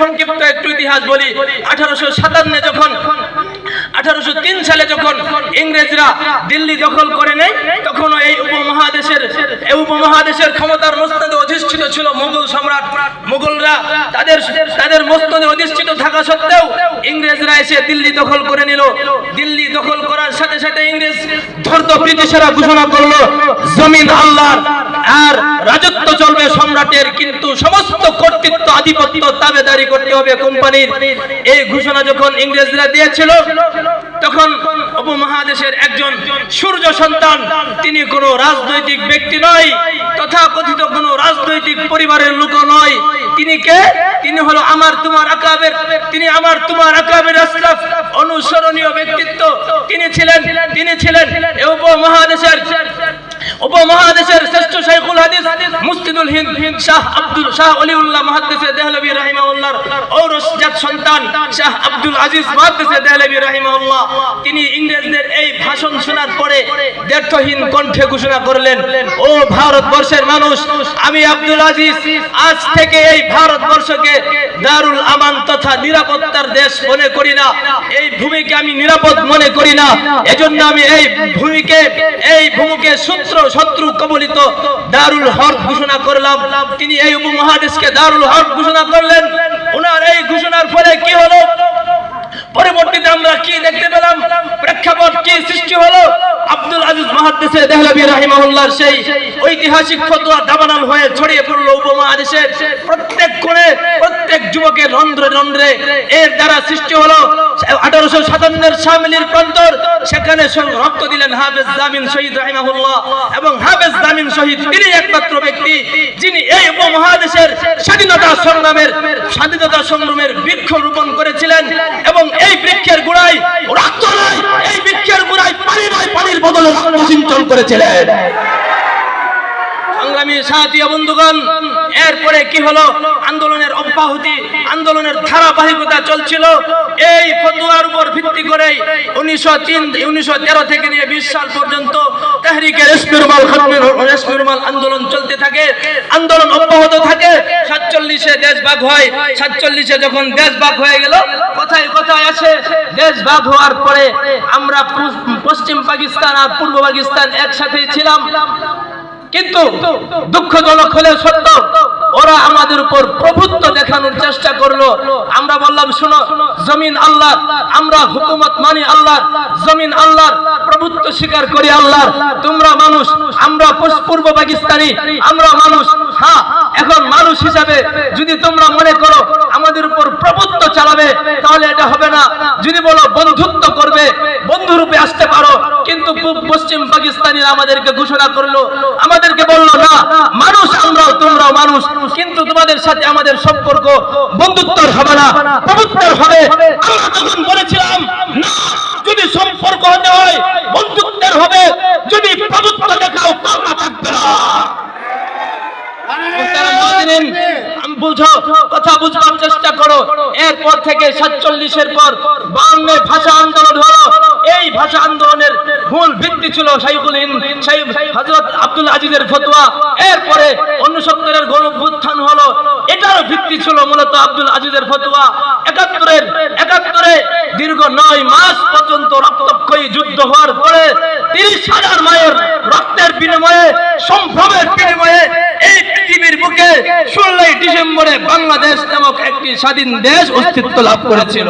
সংক্ষিপ্ত একটু ইতিহাস বলি। আঠারোশো সাতান্ন যখন, আঠারোশো তিন সালে যখন ইংরেজরা দিল্লি দখল করে নেয় তখন এই উপমহাদেশের এই উপমহাদেশের ক্ষমতার মস্তদে অধিষ্ঠিত ছিল মুঘল সম্রাট। মুঘলরা তাদের তাদের মস্তদে অধিষ্ঠিত থাকা সত্ত্বেও ইংরেজরা এসে দিল্লি দখল করে নিল। দিল্লি দখল করার সাথে সাথে ইংরেজ ধর্ত ব্রিটিশেরা ঘোষণা করল, জমিন আল্লাহর। আর রাজত্ব চলবে সম্রাটের, কিন্তু সমস্ত কর্তৃত্ব, আধিপত্য তাবেদারি করতে হবে কোম্পানির। এই ঘোষণা যখন ইংরেজরা দিয়েছিল, তখন উপমহাদেশের একজন সূর্য সন্তান, তিনি কোনো রাজনৈতিক ব্যক্তি নয় তথা কথিত কোনো রাজনৈতিক পরিবারের লোক নয়। তিনি কে? তিনি হলো আমার তোমার আকাবের, তিনি আমার তোমার আকাবের আশরাফ, অনুসরণীয় ব্যক্তিত্ব। তিনি ছিলেন তিনি ছিলেন উপমহাদেশের উপমহাদেশের শ্রেষ্ঠ শাইখুল হাদিস মুস্তিদুল হিন্দ শাহ আব্দুল শাহ অলিউল্লাহ মুহাদ্দিসে দেহলভী রাহিমাহুল্লাহর ঔরসজাত সন্তান শাহ আব্দুল আজিজ মুহাদ্দিসে দেহলভী রাহিমাহুল্লাহ। তিনি ইংরেজদের এই ভাষণ শোনার পরে দ্ব্যর্থহীন কণ্ঠে ঘোষণা করলেন, ও ভারতবর্ষের মানুষ, আমি আব্দুল আজিজ। আজ থেকে এই ভারতবর্ষকে দারুল আমান তথা নিরাপত্তার দেশ মনে করি না। এই ভূমিকে আমি নিরাপদ মনে করি না। এজন্য আমি এই ভূমিকে এই ভূমিকে শত্রু শত্রু কবলিত দারুল হক ঘোষণা করলাম। তিনি এই উপমহাদেশকে দারুল হক ঘোষণা করলেন। ওনার এই ঘোষণার ফলে কি হলো? পরবর্তীতে আমরা কি দেখতে পেলাম? প্রেক্ষাপট কি সৃষ্টি হলো? আব্দুল আজিজ মহাদ্দেশে দেহলভী রাহিমাহুল্লাহর সেই ঐতিহাসিক ফতোয়া দাবানল হয়ে ছড়িয়ে পড়ল উপমহাদেশের। প্রত্যেক কোণে প্রত্যেক যুবকের রন্ধ্রে রন্ধ্রে এর দ্বারা সৃষ্টি হলো। আঠারোশো সাতান্নের সামিলির প্রান্তর, সেখানে রক্ত দিলেন হাফেজ জামিন শহীদ রাহিমাহুল্লাহ। এবং হাফেজ জামিন শহীদ তিনি একমাত্র ব্যক্তি, যিনি এই উপমহাদেশের স্বাধীনতা সংগ্রামের স্বাধীনতা সংগ্রামের বৃক্ষ রোপণ করেছিলেন। এবং এই বৃক্ষের গোড়ায় রক্ত নয় এই বৃক্ষের গোড়ায় পানি নয় পানির বদলে রক্ত সিঞ্চন করেছিলেন। সংগ্রামী সাহায্য বন্ধুগণ এরপরে কি হলো? আন্দোলনের অব্যাহতি, আন্দোলনের ধারাবাহিকতা চলছিল। এই ফতুয়ার উপর ভিত্তি করে উনিশশো তিন, উনিশশো তেরো থেকে নিয়ে বিশ সাল পর্যন্ত তেহরিকে রেশমিরুমাল রেশমিরুমাল আন্দোলন চলতে থাকে। আন্দোলন অব্যাহত থাকে। সাতচল্লিশে দেশ ভাগ হয়। সাতচল্লিশে যখন দেশ ভাগ হয়ে গেল, কথায় কোথায় আছে দেশ ভাগ হওয়ার পরে আমরা পশ্চিম পাকিস্তান আর পূর্ব পাকিস্তান একসাথেই ছিলাম। কিন্তু দুঃখজনক হলেও সত্য, ওরা আমাদের উপর প্রভুত্ব দেখানোর চেষ্টা করল। আমরা বললাম, শুনো, জমিন আল্লাহ আমরা হুকুমত মানি আল্লাহ জমিন আল্লাহর, প্রভুত্ব স্বীকার করি আল্লাহর। তোমরা মানুষ, আমরা পূর্ব- পাকিস্তানি, আমরা মানুষ। হ্যাঁ এখন মানুষ হিসাবে যদি তোমরা মনে করো আমাদের উপর প্রভুত্ব চালাবে, তাহলে এটা হবে না। যদি বলো বন্ধুত্ব করবে, বন্ধুরূপে আসতে পারো, কিন্তু পশ্চিম পাকিস্তানিরা আমাদেরকে ঘোষণা করল বলল, না, মানুষ আমরাও, তোমরাও মানুষ, কিন্তু তোমাদের সাথে আমাদের সম্পর্ক বন্ধুত্বর হবে না প্রভুত্বর হবে। তখন বলেছিলাম যদি সম্পর্ক হতে হয়, বন্ধুত্বের হবে, যদি দেখাও থাকবে না। কথা বুঝবার চেষ্টা করো। এরপর থেকে সাতচল্লিশের পর বাংলায় ভাষা আন্দোলন হলো এই ভাষা আন্দোলনের মূল ভিত্তি ছিল শাইখুল হিন্দ হযরত আব্দুল আজিজের ফতোয়া। এরপরে উনসত্তরের গণ অভ্যুত্থান হলো। এটার ভিত্তি ছিল মূলত আব্দুল আজিজের ফতোয়া। একাত্তরের, একাত্তরে দীর্ঘ নয় মাস পর্যন্ত রক্তক্ষয়ী যুদ্ধ হওয়ার পরে তিরিশ হাজার মায়ের রক্তের বিনিময়ে, সম্ভ্রমের বিনিময়ে এই পৃথিবীর বুকে ষোলোই ডিসেম্বরে বাংলাদেশ নামক একটি স্বাধীন দেশ অস্তিত্ব লাভ করেছিল।